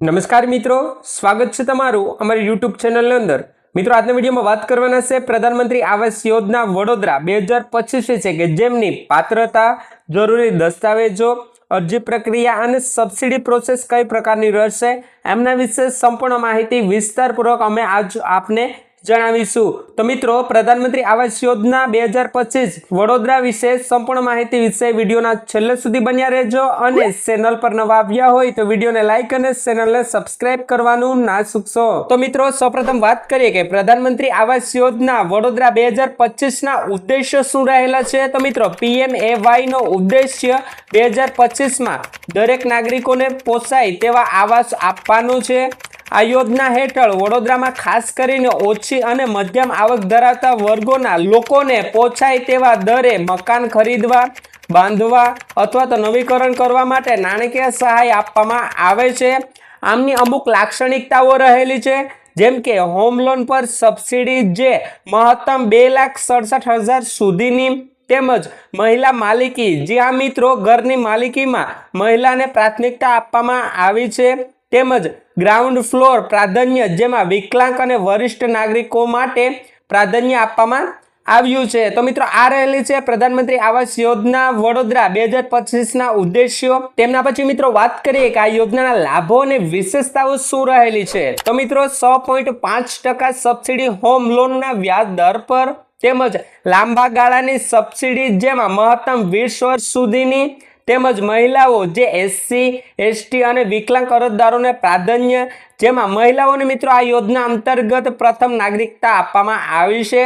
નમસ્કાર મિત્રો, સ્વાગત છે તમારું અમારી યુટ્યુબ ચેનલની અંદર. મિત્રો, આજના વિડીયોમાં વાત કરવાના છે પ્રધાનમંત્રી આવાસ યોજના વડોદરા બે હજાર પચીસ છે કે જેમની પાત્રતા, જરૂરી દસ્તાવેજો, અરજી પ્રક્રિયા અને સબસિડી પ્રોસેસ કઈ પ્રકારની રહેશે, એમના વિશે સંપૂર્ણ માહિતી વિસ્તારપૂર્વક અમે આજ આપને જણાવીશું. તો મિત્રો, પ્રધાનમંત્રી આવાસ યોજના બે હજાર પચીસ વડોદરા વિશે સંપૂર્ણ માહિતી વિશે વિડીયોના છેલ્લે સુધી બન્યા રહેજો અને ચેનલ પર નવા આવ્યા હોય તો વિડીયોને લાઇક અને ચેનલને સબસ્ક્રાઇબ કરવાનું ના ચૂકશો તો મિત્રો, સૌપ્રથમ વાત કરીએ કે પ્રધાનમંત્રી આવાસ યોજના વડોદરા બે હજાર પચીસના ઉદ્દેશ્ય શું રહેલા છે? તો મિત્રો પીએમ વાયનો ઉદ્દેશ્ય બે હજાર પચીસમાં દરેક નાગરિકોને પોસાય તેવા આવાસ આપવાનું છે. આ યોજના હેઠળ વડોદરામાં ખાસ કરીને ઓછી અને મધ્યમ આવક ધરાવતા વર્ગોના લોકોને પોચાય તેવા દરે મકાન ખરીદવા, બાંધવા અથવા તો નવીકરણ કરવા માટે નાણાકીય સહાય આપવામાં આવે છે. આમની અમુક લાક્ષણિકતાઓ રહેલી છે, જેમ કે હોમ લોન પર સબસિડી જે મહત્તમ બે લાખ સડસઠ હજાર સુધીની તેમજ મહિલા માલિકી જ્યાં મિત્રો ઘરની માલિકીમાં મહિલાને પ્રાથમિકતા આપવામાં આવી છે. તેમજ ગ્રાઉન્ડ ફ્લોર પ્રાધાન્ય જેમાં વિકલાંગ અને વરિષ્ઠ નાગરિકો માટે પ્રાધાન્ય આપવામાં આવ્યું છે. તો મિત્રો, આ રહેલી છે પ્રધાનમંત્રી આવાસ યોજના વડોદરા બે હજાર પચીસના ઉદ્દેશ્યો. તેમના પછી મિત્રો, વાત કરીએ કે આ યોજનાના લાભો અને વિશેષતાઓ શું રહેલી છે? તો મિત્રો છ પોઈન્ટ પાંચ ટકા સબસિડી હોમ લોનના વ્યાજ દર પર તેમજ લાંબા ગાળાની સબસિડી જેમાં મહત્તમ વીસ વર્ષ સુધીની તેમજ મહિલાઓ જે એસસી એસટી અને વિકલાંગ અરજદારોને પ્રાધાન્ય, જેમાં મહિલાઓને મિત્રો આ યોજના અંતર્ગત પ્રથમ નાગરિકતા આપવામાં આવી છે.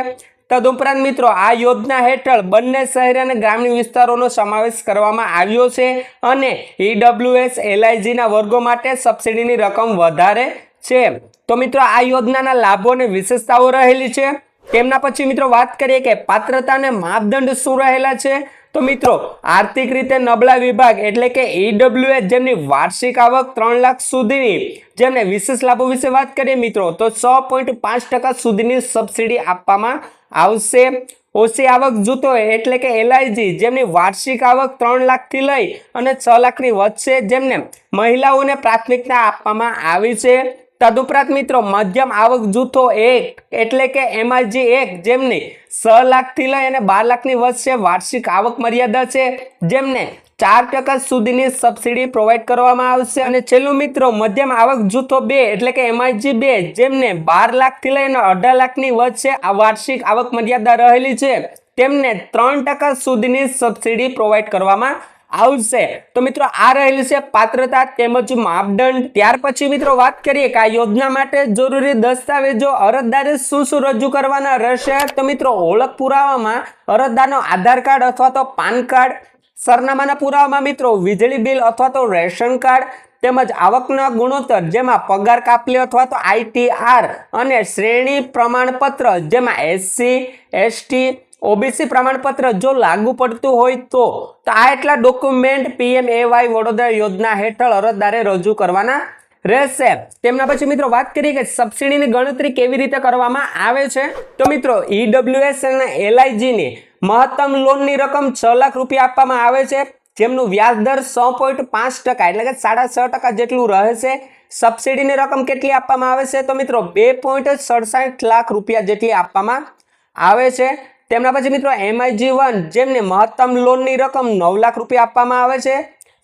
તદુપરાંત મિત્રો આ યોજના હેઠળ બંને શહેર અને ગ્રામીણ વિસ્તારોનો સમાવેશ કરવામાં આવ્યો છે અને ઈડબ્લ્યુએસ એલઆઈજીના વર્ગો માટે સબસિડીની રકમ વધારે છે. તો મિત્રો આ યોજનાના લાભો અને વિશેષતાઓ રહેલી છે. તેમના પછી મિત્રો વાત કરીએ કે પાત્રતા અને માપદંડ શું રહેલા છે? તો મિત્રો, આર્થિક રીતે નબળા વિભાગ એટલે કે ઈડબ્લ્યુએસ જેમની વાર્ષિક આવક ત્રણ લાખ સુધીની, જેમને વિશેષ લાભો વિશે વાત કરીએ મિત્રો, તો સો પોઈન્ટ પાંચ ટકા સુધીની સબસિડી આપવામાં આવશે. ઓછી આવક જૂથો એટલે કે એલઆઈજી જેમની વાર્ષિક આવક ત્રણ લાખથી લઈ અને છ લાખની વચ્ચે જેમને મહિલાઓને પ્રાથમિકતા આપવામાં આવી છે. તદુપરાંત મિત્રો, મધ્યમ આવક જૂથો એક, એટલે કે એમઆઈજી એક, જેમની છ લાખથી લઈ અને બાર લાખની વચ્ચે વાર્ષિક આવક મર્યાદા છે, જેમને ચાર ટકા સુધીની સબસિડી પ્રોવાઈડ કરવામાં આવશે. અને છેલ્લું મિત્રો, મધ્યમ આવક જૂથો બે, એટલે કે એમઆઈજી બે, જેમને બાર લાખથી લઈને અઢાર લાખની વચ્ચે આ વાર્ષિક આવક મર્યાદા રહેલી છે, તેમને ત્રણ ટકા સુધીની સબસિડી પ્રોવાઈડ કરવામાં આવશે. તો મિત્રો, આ રહેલી છે પાત્રતા તેમજ માપદંડ. ત્યાર પછી મિત્રો, વાત કરીએ કે આ યોજના માટે જરૂરી દસ્તાવેજો અરજદારે શું શું રજૂ કરવાના રહેશે? તો મિત્રો, ઓળખ પુરાવામાં અરજદારનો આધાર કાર્ડ અથવા તો પાન કાર્ડ, સરનામાના પુરાવામાં મિત્રો, વીજળી બિલ અથવા તો રેશન કાર્ડ, તેમજ આવકના ગુણોત્તર, જેમાં પગાર કાપલી અથવા તો આઈટીઆર અને શ્રેણી પ્રમાણપત્ર, જેમાં એસસી, એસટી ઓબીસી પ્રમાણપત્ર જો લાગુ પડતું હોય તો આ એટલા ડોક્યુમેન્ટ પીએમ એવાય વડોદરા યોજના હેઠળ અરજદારે રજૂ કરવાના રહેશે. તેમના પછી મિત્રો વાત કરીએ કે સબસિડીની ગણતરી કેવી રીતે કરવામાં આવે છે? તો મિત્રો ઈડબ્લ્યુએસ અને એલઆઈજીની મહત્તમ લોનની રકમ છ લાખ રૂપિયા આપવામાં આવે છે. જેમનું વ્યાજ દર સો પોઈન્ટ પાંચ ટકા એટલે કે સાડા છ ટકા જેટલું રહેશે. સબસિડીની રકમ કેટલી આપવામાં આવે છે? તો મિત્રો, બે પોઈન્ટ સડસઠ લાખ રૂપિયા જેટલી આપવામાં આવે છે. તેમના પછી મિત્રો એમઆઈજી વન, જેમને મહત્તમ લોનની રકમ નવ લાખ રૂપિયા આપવામાં આવે છે.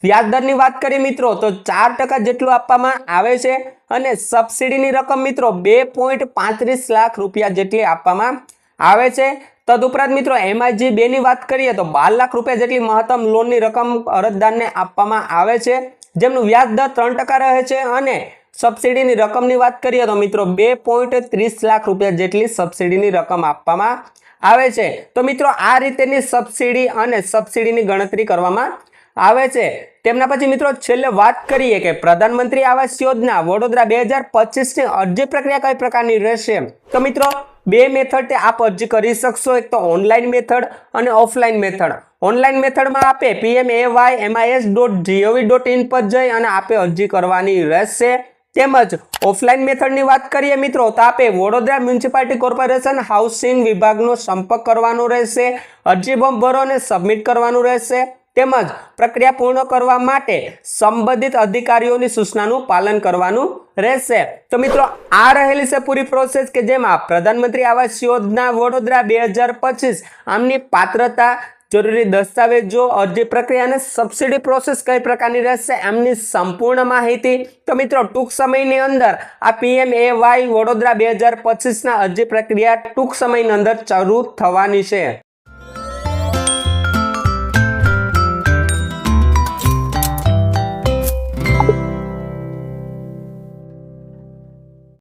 વ્યાજદરની વાત કરીએ મિત્રો, તો ચાર ટકા જેટલું આપવામાં આવે છે અને સબસિડીની રકમ મિત્રો બે પોઈન્ટ પાંત્રીસ લાખ રૂપિયા જેટલી આપવામાં આવે છે. તદુપરાંત મિત્રો એમઆઈજી બેની વાત કરીએ તો બાર લાખ રૂપિયા જેટલી મહત્તમ લોનની રકમ અરજદારને આપવામાં આવે છે, જેમનું વ્યાજ દર ત્રણ ટકા રહે છે અને સબસિડીની રકમની વાત કરીએ તો મિત્રો બે પોઈન્ટ ત્રીસ લાખ રૂપિયા જેટલી સબસિડીની રકમ આપવામાં આવે છે. તો મિત્રો, આ રીતેની સબસિડી અને સબસિડીની ગણતરી કરવામાં આવે છે. તેમના પછી મિત્રો, છેલ્લે વાત કરીએ કે પ્રધાનમંત્રી આવાસ યોજના વડોદરા બે હજાર પચીસની અરજી પ્રક્રિયા કઈ પ્રકારની રહેશે? તો મિત્રો, બે મેથડ આપ અરજી કરી શકશો. એક તો ઓનલાઈન મેથડ અને ઓફલાઈન મેથડ ઓનલાઈન મેથડમાં આપે PM A Y MIS dot GOV dot in પર જઈ અને આપે અરજી કરવાની રહેશે. તેમજ ઓફલાઈન મેથડની વાત કરીએ મિત્રો, તો આપે વડોદરા મ્યુનિસિપાલિટી કોર્પોરેશન હાઉસિંગ વિભાગનો સંપર્ક કરવાનો રહેશે, અરજી ફોર્મ ભરો અને સબમિટ કરવાનું રહેશે, તેમજ પ્રક્રિયા પૂર્ણ કરવા માટે સંબંધિત અધિકારીઓની સૂચનાનું પાલન કરવાનું રહેશે. તો મિત્રો, આ રહેલી છે પૂરી પ્રોસેસ કે જેમાં પ્રધાનમંત્રી આવાસ યોજના વડોદરા બે હજાર પચીસ આમની પાત્રતા જરૂરી દસ્તાવેજો, અરજી પ્રક્રિયા અને સબસિડી પ્રોસેસ કઈ પ્રકારની રહેશે એમની સંપૂર્ણ માહિતી. તો મિત્રો, ટૂંક સમયની અંદર આ પીએમ એ વાય વડોદરા બે હજાર પચીસના અરજી પ્રક્રિયા ટૂંક સમયની અંદર શરૂ થવાની છે.